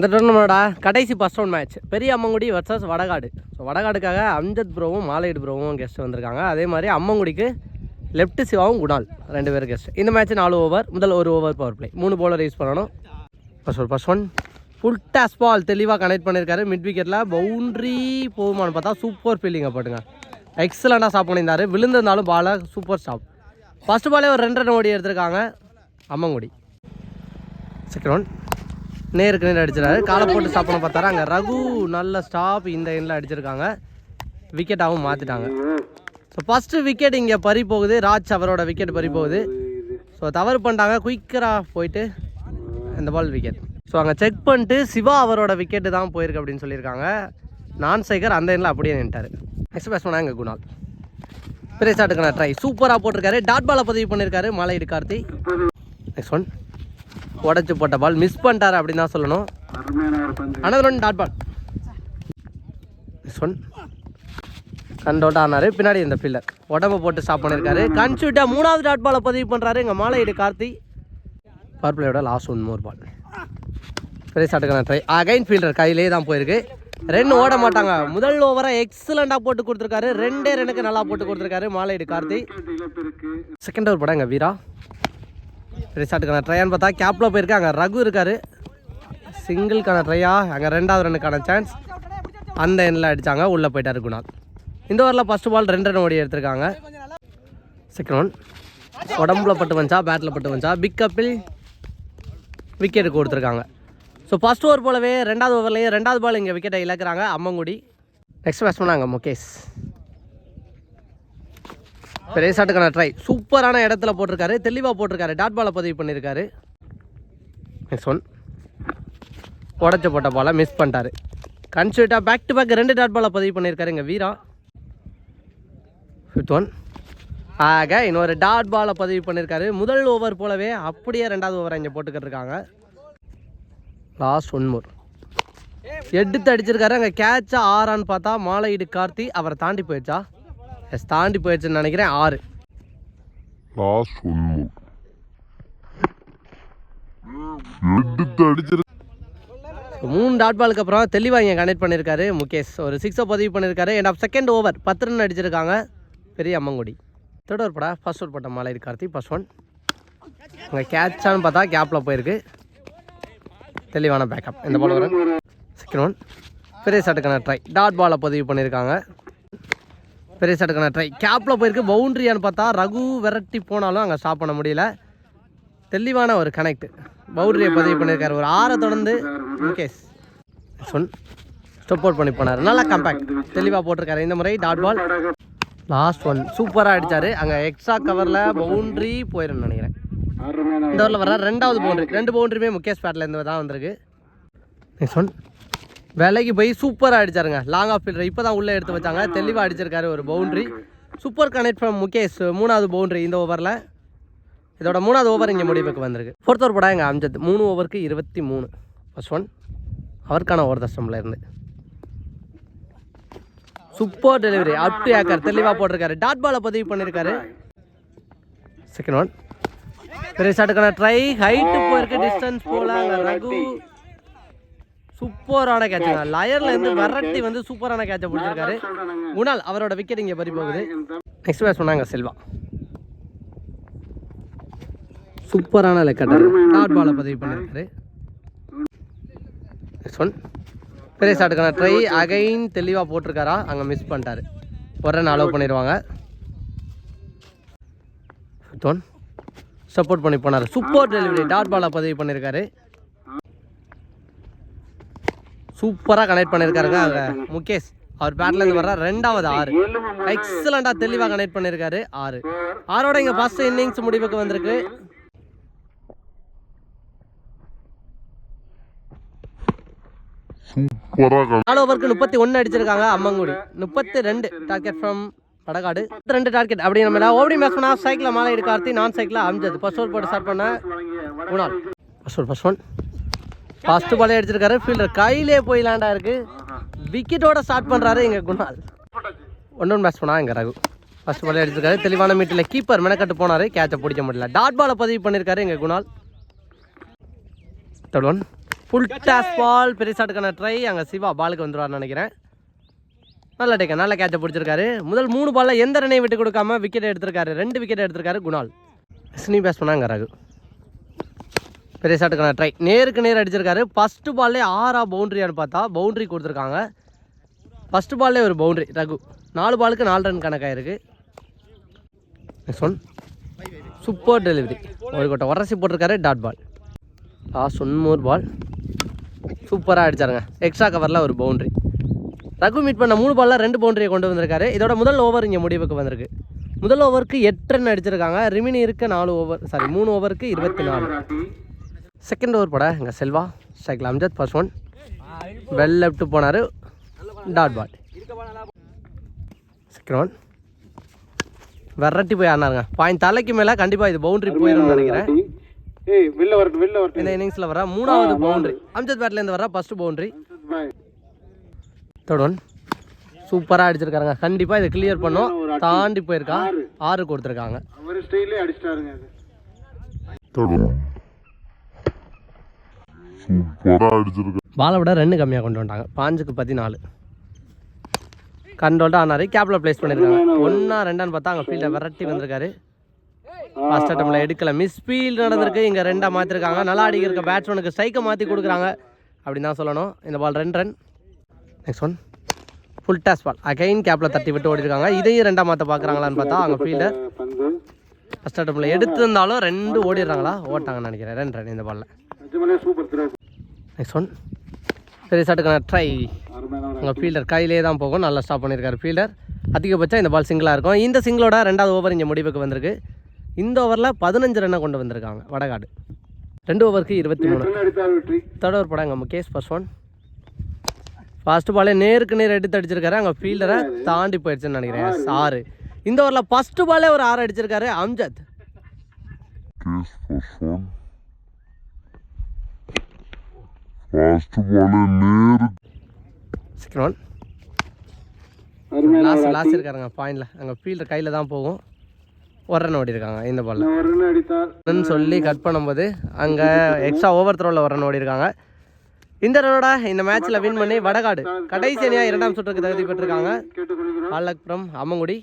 இந்த டோர்னமெண்டோட கடைசி first round match பெரிய அம்மங்குடி வர்சஸ் வடகாடு. ஸோ வடகாடுக்காக அம்ஜத் ப்ரோவும் மாலையீடு ப்ரோவும் கெஸ்ட் வந்திருக்காங்க. அதே மாதிரி அம்மங்குடிக்கு லெஃப்ட் சிவாவும் குணால் ரெண்டு பேர் கெஸ்ட் இந்த மேட்ச் நாலு ஓவர் முதல் ஒரு ஓவர் பவர் பிளே மூணு போலர் யூஸ் பண்ணணும். ஃபர்ஸ்ட் ஒரு first one full toss ball தெளிவாக கனெக்ட் பண்ணியிருக்காரு மிட் விக்கெட்டில் பவுண்ட்ரி போகுமான்னு பார்த்தா சூப்பர் ஃபீலிங்காக போட்டுங்க எக்ஸலண்ட்டாக ஸ்டாப் பண்ணியிருந்தாரு. விழுந்திருந்தாலும் பாலை சூப்பர் ஸ்டாப் ஃபர்ஸ்ட் பாலே ஒரு ரெண்டு ரன் ஓடி எடுத்திருக்காங்க அம்மங்குடி. செகண்ட் ஒன் நேருக்கு நேர் அடிச்சிடாரு காலை போட்டு பண்ண பார்த்தாரு. அங்கே ரகு நல்ல ஸ்டாப் இந்த எண்ணில் அடிச்சிருக்காங்க. விக்கெட்டாகவும் மாற்றிட்டாங்க ஸோ ஃபஸ்ட்டு விக்கெட் இங்கே பறி போகுது. ராஜ் அவரோட விக்கெட் பறி போகுது. ஸோ தவறு பண்ணிட்டாங்க. குயிக்கராக போயிட்டு இந்த பால் விக்கெட் ஸோ அங்கே செக் பண்ணிட்டு சிவா அவரோட விக்கெட்டு தான் போயிருக்கு அப்படின்னு சொல்லியிருக்காங்க. நான் சேகர் அந்த எண்ணில் அப்படியே நின்ட்டார் நெக்ஸ்ட் பேட்ஸ்மேனாக எங்கள் குணால். பெரிய ஷாட்டுக்கான ட்ரை சூப்பராக போட்டிருக்காரு. டாட் பாலை பதிவு பண்ணியிருக்காரு மலையிடு கார்த்தி நெக்ஸ்ட் ஒன் உடச்சி போட்ட பால். மிஸ் பண்ணிட்டாரு அப்படின்னு தான் சொல்லணும். Another one dot ball one கண்டோட் ஆனார் பின்னாடி இந்த ஃபீல்டர் உடம்பு போட்டு ஸ்டாப் பண்ணியிருக்காரு கன்ஷூட்டா மூணாவது டாட் பாலை பதிவு பண்ணுறாரு எங்கள் மாலையீடு கார்த்தி. பர்பிளையோட லாஸ்ட் ஒன் மோர் பால் பெரிய ஷாட்டுக்கான ட்ரை அகைன் ஃபீல்டர் கையிலே தான் போயிருக்கு. ரெண்டு ஓட மாட்டாங்க. முதல் ஓவரை எக்ஸலண்டாக போட்டு கொடுத்துருக்காரு. ரெண்டே ரெண்டுக்கு நல்லா போட்டு கொடுத்துருக்காரு மாலையீடு கார்த்தி. செகண்ட் ஓவர் படம் எங்கள் வீரா? ரிசார்ட்டுக்கான ஷாட்டுக்கான ட்ரையான்னு பார்த்தா கேப்பில் போயிருக்கு அங்கே ரகு இருக்காரு. சிங்கிள்கான ட்ரையா அங்கே ரெண்டாவது ரன்னுக்கான சான்ஸ் அந்த எண்ணில் அடித்தாங்க உள்ளே போயிட்டார் குணால். இந்த ஓவரில் ஃபஸ்ட் பால் ரெண்டு ரன் ஓடி எடுத்திருக்காங்க. செகண்ட் ஒன் உடம்புல பட்டு வந்துச்சா? பேட்டில் பட்டு வந்துச்சா? பிக் அப்பில் கொடுத்துருக்காங்க. ஸோ ஃபஸ்ட் ஓவர் போலவே ரெண்டாவது ஓவர்லேயே ரெண்டாவது பால் இங்கே விக்கெட்டை இழக்கிறாங்க. அம்மங்குடி. நெக்ஸ்ட் பேட்ஸ்மேன் அங்கே முகேஷ். பெரிய ஷாட்டுக்கான ட்ரை சூப்பரான இடத்துல போட்டிருக்காரு. தெளிவாக போட்டிருக்காரு. டாட் பாலை பதிவு பண்ணியிருக்காரு. நெக்ஸ்ட் ஒன் உடச்ச போட்ட பாலை மிஸ் பண்ணிட்டாரு. கன்சியூட்டாக பேக் டு பேக் ரெண்டு டாட் பாலை பதிவு பண்ணியிருக்காரு எங்கள் வீரா. ஃபிஃப்த் ஒன் ஆக இன்னொரு டாட் பாலை பதிவு பண்ணியிருக்காரு. முதல் ஓவர் போலவே அப்படியே ரெண்டாவது ஓவரை இங்கே போட்டுக்கிட்டு இருக்காங்க. லாஸ்ட் ஒன் மோர் எடுத்து அடிச்சிருக்காரு. அங்கே கேட்சா ஆறான்னு பார்த்தா மாலையீடு கார்த்தி அவரை தாண்டி போயிடுச்சா? எஸ் தாண்டி போயிடுச்சுன்னு நினைக்கிறேன் ஆறு. மூணு டாட் பாலுக்கு அப்புறம் தெளிவாக இங்கே கனெக்ட் பண்ணியிருக்காரு முகேஷ். ஒரு சிக்ஸை பதிவு பண்ணியிருக்காரு எண்ட் ஆஃப் செகண்ட் ஓவர் பத்து ரன் அடிச்சிருக்காங்க. பெரிய அம்மங்குடி. தேர்ட் ஓவர் படா. ஃபர்ஸ்ட் ஓவர் பட்ட மாலை கார்த்தி ஃபர்ஸ்ட் ஒன் அங்கே கேட்சான்னு பார்த்தா கேப்பில் போயிருக்கு. தெளிவான பேக்கப் இந்த பால் வரும். செகண்ட் ஒன் பெரிய ஷாட்டுக்கான ட்ரை டாட் பாலை பதிவு பண்ணியிருக்காங்க பெரிய சட்டக்கான ட்ரை கேப்பில் போயிருக்கு பவுண்ட்ரியான்னு பார்த்தா ரகு விரட்டி போனாலும் அங்கே ஸ்டாப் பண்ண முடியல. தெளிவான ஒரு கனெக்ட் பவுண்டரியை பதிவு பண்ணியிருக்காரு ஒரு ஆறை தொடர்ந்து முகேஷ் சொன் ஸ்டெப் அவுட் பண்ணி போனார். நல்லா கம்பேக்ட் தெளிவாக போட்டிருக்காரு. இந்த முறை டாட் பால் லாஸ்ட் ஒன் சூப்பராக அடித்தார் அங்கே எக்ஸ்ட்ரா கவரில் பவுண்ட்ரி போயிடும் நினைக்கிறேன். இந்த ஓவரில் வர ரெண்டாவது பவுண்டரி ரெண்டு பவுண்டரியுமே முகேஷ் பேட்லேருந்து தான் வந்திருக்கு. நெக்ஸ்ட் ஒன் வேலைக்கு போய் சூப்பராக அடிச்சாருங்க. லாங் ஆஃப் ஃபீல்டர் இப்போ தான் உள்ளே எடுத்து வச்சாங்க. தெளிவாக அடிச்சிருக்காரு ஒரு boundary super connect from Mukesh மூணாவது பவுண்டரி இந்த ஓவரில் இதோட மூணாவது ஓவர் இங்கே முடிவுக்கு வந்திருக்கு. ஃபோர்த் ஓவர் படம் எங்கள் அம்ஜத். மூணு ஓவருக்கு இருபத்தி மூணு. ஃபர்ஸ்ட் ஒன் அவருக்கான ஓவர் தஸ்டமில் இருந்து. சூப்பர் டெலிவரி அப் டு ஏக்கர் தெளிவாக போட்டிருக்காரு டாட் பாலை பதிவு பண்ணியிருக்காரு செகண்ட் ஒன் பெரிய ஷாட்டுக்கான ட்ரை ஹைட்டு போயிருக்கு டிஸ்டன்ஸ் போகலாங்க ரகு. சூப்பரான கேட்சுங்க லயர்ல இருந்து விரட்டி வந்து சூப்பரான கேட்சை பிடிச்சிருக்காரு. குணால் அவரோட விக்கெட் இங்கே பறி போகுது? நெக்ஸ்ட் பேட்ச் பண்ணாங்க செல்வா. சூப்பரான லெக்கட்டர் டாட் பாலை பதிவு பண்ணியிருக்காரு நெக்ஸ்ட் ஒன் பெரிய ஷாட்டுக்கான ட்ரை அகைன் தெளிவாக போட்டிருக்காரா? அங்கே மிஸ் பண்ணிட்டாரு. ஒரு ரன் அலோவ் பண்ணிடுவாங்க ஃபிஃப்த் ஒன் சப்போர்ட் பண்ணி போனார். சூப்பர் டெலிவரி டாட் பாலை பதிவு பண்ணியிருக்காரு சூப்பராக கனெக்ட் பண்ணியிருக்காருங்க அங்கே. முகேஷ் அவர் பேட்லேருந்து வர்ற ரெண்டாவது ஆறு. எக்ஸலண்ட்டாக தெளிவாக கனெக்ட் பண்ணியிருக்காரு ஆறு. ஆறோட இங்கே ஃபர்ஸ்ட் இன்னிங்ஸ் முடிவுக்கு வந்திருக்கு. நாலு ஓவருக்கு முப்பத்தி ஒன்று அடிச்சிருக்காங்க அம்மங்குடி. முப்பத்தி ரெண்டு டார்கெட் ஃப்ரம் வடகாடு. ரெண்டு டார்கெட் அப்படி நம்ம ஓடி மேட்ச் பண்ணா சைக்கிளில் மாலை எடுக்க கார்த்தி நான் சைக்கிளில் அம்ஜது ஃபர்ஸ்ட் ஓவர் போட்டு ஸ்டார்ட் பண்ண Kunal. First over first one first பாலே அடிச்சிருக்காரு ஃபீல்டர் கையிலே போய் லேண்டா இருக்கு. விக்கெட்டோட ஸ்டார்ட் பண்றாரு எங்க குணால். ஒன் ஒன் பேஸ் பண்ணா எங்கள் ரகு. ஃபர்ஸ்ட் பாலே அடிச்சிருக்காரு தெளிவான மீட்டில் கீப்பர் மெனக்கட்டு போனாரு. கேட்சை பிடிக்க முடியல. டாட் பாலை பதிவு பண்ணியிருக்காரு எங்க Kunal. Third one full toss ball பெரிய ட்ரை அங்கே சிவா பாலுக்கு வந்துடுவார்னு நினைக்கிறேன். நல்ல டேக்க நல்ல கேட்சை பிடிச்சிருக்காரு. முதல் மூணு பாலில் எந்த ரனையும் விட்டு கொடுக்காம விக்கெட் எடுத்திருக்காரு. ரெண்டு விக்கெட் எடுத்திருக்காரு குணால். ஸ்னீ பேஸ் பண்ணாங்க ரகு. பெரியசாட்டுக்கான ட்ரை நேருக்கு நேர் அடிச்சிருக்காரு. ஃபஸ்ட்டு பால்லே ஆறா பவுண்ட்ரியான்னு பார்த்தா பவுண்ட்ரி கொடுத்துருக்காங்க. ஃபஸ்ட்டு பால்லே ஒரு பவுண்ட்ரி ரகு. நாலு பாலுக்கு நாலு ரன் கணக்காயிருக்கு. நெக்ஸ்ட் ஒன் சூப்பர் டெலிவரி ஒரு கொட்டை உரசி போட்டிருக்காரு dot ball last one more ball சூப்பராக அடிச்சாருங்க. எக்ஸ்ட்ரா கவரில் ஒரு பவுண்ட்ரி ரகு மீட் பண்ண மூணு பாலில் ரெண்டு பவுண்டரியை கொண்டு வந்திருக்காரு. இதோட முதல் ஓவர் இங்கே முடிவுக்கு வந்திருக்கு. முதல் ஓவருக்கு எட்டு ரன் அடிச்சிருக்காங்க. ரிமினி இருக்க நாலு ஓவர் சாரி மூணு ஓவருக்கு இருபத்தி நாலு. செகண்ட் ஓவர் பட இங்கே Selva cycle Amjad first one well left போனார் dot ball second one variety போய் ஆனாருங்க பாயிண்ட் தலைக்கு மேலே கண்டிப்பாக இது பவுண்டரி போயிடும்னு நினைக்கிறேன். இந்த இன்னிங்ஸில் வர மூணாவது பவுண்டரி அம்ஜத் பேட்லேருந்து வர ஃபர்ஸ்ட் பவுண்டரி தேர்ட் ஒன் சூப்பராக அடிச்சிருக்காருங்க. கண்டிப்பாக இதை கிளியர் பண்ணோம். தாண்டி போயிருக்கா. ஆறு. கொடுத்துருக்காங்க. அவர் பாலை விட ரெண்டு கம்மியாக கொண்டு வந்துட்டாங்க. பாஞ்சுக்கு பதினாலு. கண்ட்ரோல்டாக ஆனார். கேப்பில் ப்ளேஸ் பண்ணியிருக்காங்க ஒன்றா ரெண்டான்னு பார்த்தா அங்கே ஃபீல்டை விரட்டி வந்திருக்காரு. ஃபஸ்ட் அட்டம்ல எடுக்கல. மிஸ் ஃபீல்டு நடந்திருக்கு. இங்கே ரெண்டாக மாற்றிருக்காங்க நல்லா அடிக்கிற பேட்ஸ்மேனுக்கு ஸ்ட்ரைக்கை மாற்றி கொடுக்குறாங்க. அப்படின்னு தான் சொல்லணும். இந்த பால் ரெண்டு run next one full toss ball again கேப்பில் தட்டி விட்டு ஓடிருக்காங்க. இதையும் ரெண்டாக மாற்ற பார்க்குறாங்களான்னு பார்த்தா அங்கே ஃபீல்டர் ஃபஸ்ட் அட்டம்ல எடுத்திருந்தாலும் ரெண்டு ஓடிடுறாங்களா? ஓட்டாங்கன்னு நினைக்கிறேன். ரெண்டு ரன் இந்த பாலில் நெக்ஸ்ட் ஒன் பெரிய ஷாட்டுக்கான ட்ரை உங்கள் ஃபீல்டர் கையிலே தான் போகும். நல்லா ஸ்டாப் பண்ணியிருக்காரு ஃபீல்டர் அதிகபட்சம் இந்த பால் சிங்கிளாக இருக்கும். இந்த சிங்கிளோட ரெண்டாவது ஓவர் இங்கே முடிவுக்கு வந்திருக்கு. இந்த ஓவரில் பதினஞ்சு ரன்னை கொண்டு வந்திருக்காங்க. வடகாடு. ரெண்டு ஓவருக்கு இருபத்தி மூணு. தேர்ட் ஓவர் படம் அங்கே முகேஷ் ஃபர்ஸ்ட் ஒன் ஃபர்ஸ்ட் பாலே நேருக்கு நேர் எடுத்து அடிச்சிருக்காரு. அங்கே ஃபீல்டரை தாண்டி போயிடுச்சுன்னு நினைக்கிறேன். ஆறு. இந்த ஓவரில் ஃபஸ்ட்டு பாலே ஒரு ஆறு அடிச்சிருக்காரு அம்ஜத். ஃபர்ஸ்ட் பால் நேரு அருமையான லாஸ்ட் லாஸ்ட் இருக்காருங்க பாயிண்டில் அங்கே ஃபீல்டர் கையில் தான் போகும். ஒரு ரன் ஓடி இருக்காங்க இந்த பாலில் ஒரு ரன் அடித்தார் ரன் சொல்லி கட் பண்ணும்போது அங்கே எக்ஸ்ட்ரா ஓவர் த்ரோவில் ஒரு ரன் ஓடி இருக்காங்க. இந்த ரனோட இந்த மேட்ச்சில் வின் பண்ணி வடகாடு கடைசி அணியாக இரண்டாம் சுற்றுக்கு தகுதி பெற்றிருக்காங்க. பாலக்புரம் அம்மங்குடி